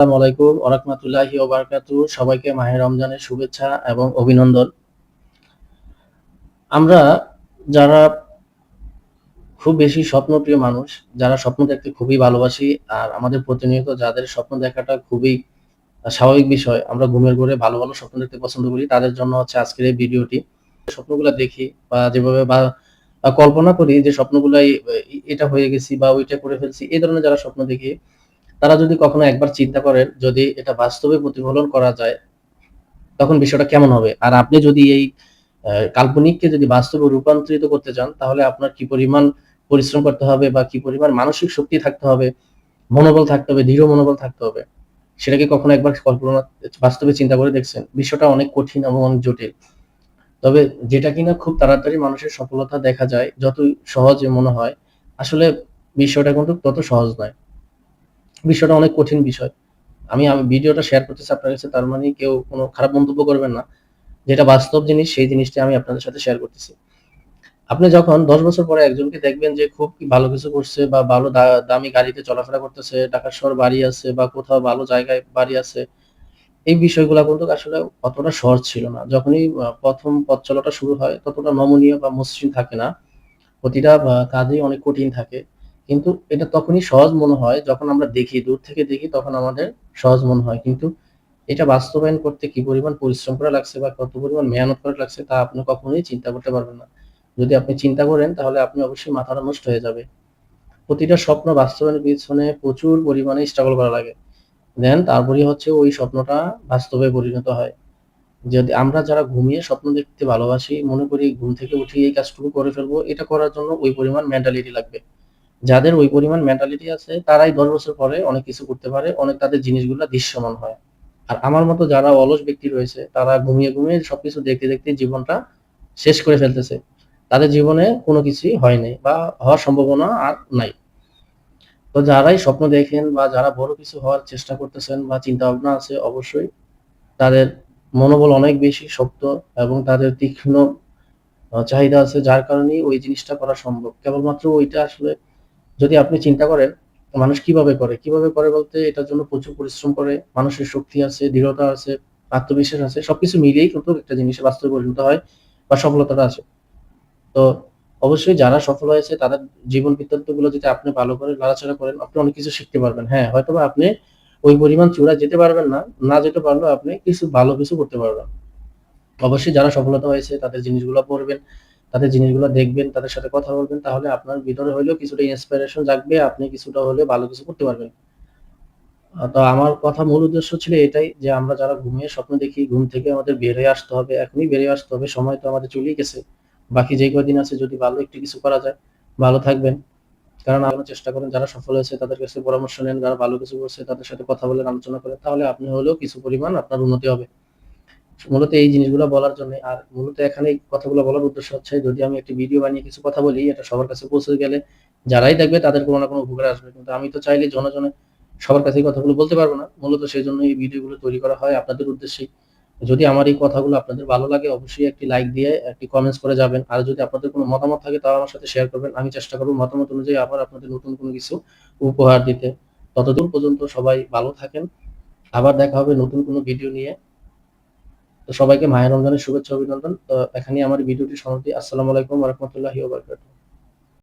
আসসালামু আলাইকুম সবাইকে মাহে রমজানের শুভেচ্ছা এবং অভিনন্দন। আমরা যারা খুব বেশি স্বপ্নপ্রিয় মানুষ, যারা স্বপ্ন দেখতে খুবই ভালোবাসি, আর আমাদের প্রতিনিয়ত যাদের স্বপ্ন দেখাটা খুবই স্বাভাবিক বিষয়, আমরা ঘুমের ঘরে ভালো ভালো স্বপ্ন দেখতে পছন্দ করি, তাদের জন্য হচ্ছে আজকের এই ভিডিওটি। স্বপ্নগুলো দেখি বা যেভাবে বা বা কল্পনা করি যে স্বপ্নগুলাই এটা হয়ে গেছি বা ওইটা করে ফেলছি এই ধরনের যারা স্বপ্ন দেখি তারা যদি কখনো একবার চিন্তা করেন যদি এটা বাস্তবে প্রতিফলন করা যায়, তখন বিষয়টা কেমন হবে? আর আপনি যদি এই কাল্পনিককে যদি বাস্তবে রূপান্তরিত করতে চান, তাহলে আপনার কি পরিমাণ পরিশ্রম করতে হবে বা কি পরিমাণ মানসিক শক্তি থাকতে হবে, মনোবল থাকতে হবে, দৃঢ় মনোবল থাকতে হবে সেটাকে কখনো একবার কল্পনা, বাস্তবে চিন্তা করে দেখছেন? বিষয়টা অনেক কঠিন এবং অনেক জটিল। তবে যেটা কিনা খুব তাড়াতাড়ি মানুষের সফলতা দেখা যায়, যতই সহজে মনে হয়, আসলে বিষয়টা কিন্তু তত সহজ নয়। বিষয়টা অনেক কঠিন বিষয়। আমি ভিডিওটা শেয়ার করতেছি আপনার কাছে, তার মানে কেউ কোনো খারাপ মন্তব্য করবেন না। যেটা বাস্তব জিনিস, সেই জিনিসটা আমি আপনাদের সাথে শেয়ার করতেছি। আপনি যখন দশ বছর পরে একজনকে দেখবেন যে খুব ভালো কিছু করছে বা ভালো দামি গাড়িতে চলাফেরা করতেছে ঢাকা শহর বাড়ি আছে বা কোথাও ভালো জায়গায় বাড়ি আছে, এই বিষয়গুলো কিন্তু আসলে অতটা সহজ ছিল না। যখনই প্রথম পথ চলাটা শুরু হয়, ততটা নমনীয় বা মসৃণ থাকে না। প্রতিটা কাজেই অনেক কঠিন থাকে। কিন্তু এটা তখনই সহজ মনে হয় যখন আমরা দেখি, দূর থেকে দেখি তখন আমাদের সহজ মনে হয়। কিন্তু এটা বাস্তবায়ন করতে কি পরিমাণ পরিশ্রম করা লাগছে বা কত পরিমাণ মেহনত করা লাগছে তা আপনি কখনোই চিন্তা করতে পারবেন না। যদি আপনি চিন্তা করেন তাহলে আপনি অবশ্যই মাথাটা নষ্ট হয়ে যাবে। প্রতিটা স্বপ্ন বাস্তবায়নের পিছনে প্রচুর পরিমাণে স্ট্রাগল করা লাগে। দেন তারপরে হচ্ছে ওই স্বপ্নটা বাস্তবে পরিণত হয়। যদি আমরা যারা ঘুমিয়ে স্বপ্ন দেখতে ভালোবাসি, মনে করি ঘুম থেকে উঠে এই কাজটুকু করে ফেলব, এটা করার জন্য ওই পরিমাণ মেন্টালিটি লাগবে। যাদের ওই পরিমাণ মেন্টালিটি আছে, তারাই দশ বছর পরে অনেক কিছু করতে পারে, অনেক তাদের জিনিসগুলো দৃশ্যমান হয়। আর আমার মতো যারা অলস ব্যক্তি রয়েছে, তারা ঘুমিয়ে ঘুমিয়ে সবকিছু দেখতে দেখতে জীবনটা শেষ করে ফেলতেছে। তাদের জীবনে কোনো কিছুই হয়নি বা হওয়ার সম্ভাবনা আর নাই। তো যারাই স্বপ্ন দেখেন বা যারা বড় কিছু হওয়ার চেষ্টা করতেছেন বা চিন্তা ভাবনা আছে, অবশ্যই তাদের মনোবল অনেক বেশি শক্ত এবং তাদের তীক্ষ্ণ চাহিদা আছে, যার কারণেই ওই জিনিসটা করা সম্ভব। কেবলমাত্র ওইটা আসলে যদি আপনি চিন্তা করেন মানুষ কীভাবে করে? কীভাবে করে বলতে এটার জন্য প্রচুর পরিশ্রম করে, মানুষের শক্তি আছে, দৃঢ়তা আছে, আত্মবিশ্বাস আছে, সবকিছু মিলিয়েই কিন্তু একটা জিনিসে বাস্তবে পরিণত হয় বা সফলতাটা আছে। তো অবশ্যই যারা সফল হয়েছে, তাদের জীবন বৃত্তান্তগুলো যদি আপনি ভালো করে নাড়াচাড়া করেন, আপনি অনেক কিছু শিখতে পারবেন। হ্যাঁ হয়তো বা আপনি ওই পরিমাণ চূড়া যেতে পারবেন না না যেতে পারলেও আপনি কিছু ভালো কিছু করতে পারবেন। অবশ্যই যারা সফলতা হয়েছে, তাদের জিনিসগুলো পড়বেন। তাদের জিনিসগুলো দেখবেন, তাদের সাথে কথা বলবেন, তাহলে আপনার ভিতরে হলেও কিছুটা ইন্সপিরেশন জাগবে, আপনি কিছুটা হলে ভালো কিছু করতে পারবেন। তো আমার কথা মূল উদ্দেশ্য ছিল এটাই যে আমরা যারা ঘুমিয়ে স্বপ্ন দেখি, ঘুম থেকে আমাদের বের হয়ে আসতে হবে, এখনই বের হয়ে আসতে হবে, সময় তো আমাদের চলেই গেছে। বাকি যে কদিন আছে যদি ভালো একটু কিছু করা যায়, ভালো থাকবেন। কারণ আপনি চেষ্টা করেন, যারা সফল হয়েছে তাদের কাছে পরামর্শ নেন, যারা ভালো কিছু করছে তাদের সাথে কথা বলেন, আলোচনা করেন, তাহলে আপনি হলেও কিছু পরিমাণ আপনার উন্নতি হবে। মূলত এই জিনিসগুলো বলার জন্য। আর মূলত এখানে কথাগুলো বলার উদ্দেশ্য হচ্ছে, যদি আমি একটি ভিডিও বানিয়ে কিছু কথা বলি, এটা সবার কাছে পৌঁছে গেলে যারাই দেখবে তাদের কোনো না কোনো উপকার আসবে। কিন্তু আমি তো চাইলে জনে জনে সবার কাছে কথাগুলো বলতে পারব না। মূলত সেই জন্য এই ভিডিওগুলো তৈরি করা হয় আপনাদের উদ্দেশ্যে যদি আমার এই কথাগুলো আপনাদের ভালো লাগে, অবশ্যই একটি লাইক দিয়ে একটি কমেন্টস করে যাবেন। আর যদি আপনাদের কোনো মতামত থাকে, তাও আমার সাথে শেয়ার করবেন। আমি চেষ্টা করব মতামত অনুযায়ী আবার আপনাদের নতুন কোনো কিছু উপহার দিতে। ততদূর পর্যন্ত সবাই ভালো থাকেন। আবার দেখা হবে নতুন কোনো ভিডিও নিয়ে। সবাইকে মায়ের রমজানের শুভেচ্ছা অভিনন্দন। তো এখানে আমার ভিডিওটি সমাপ্তি। আসসালামু আলাইকুম রহমতুল্লাহি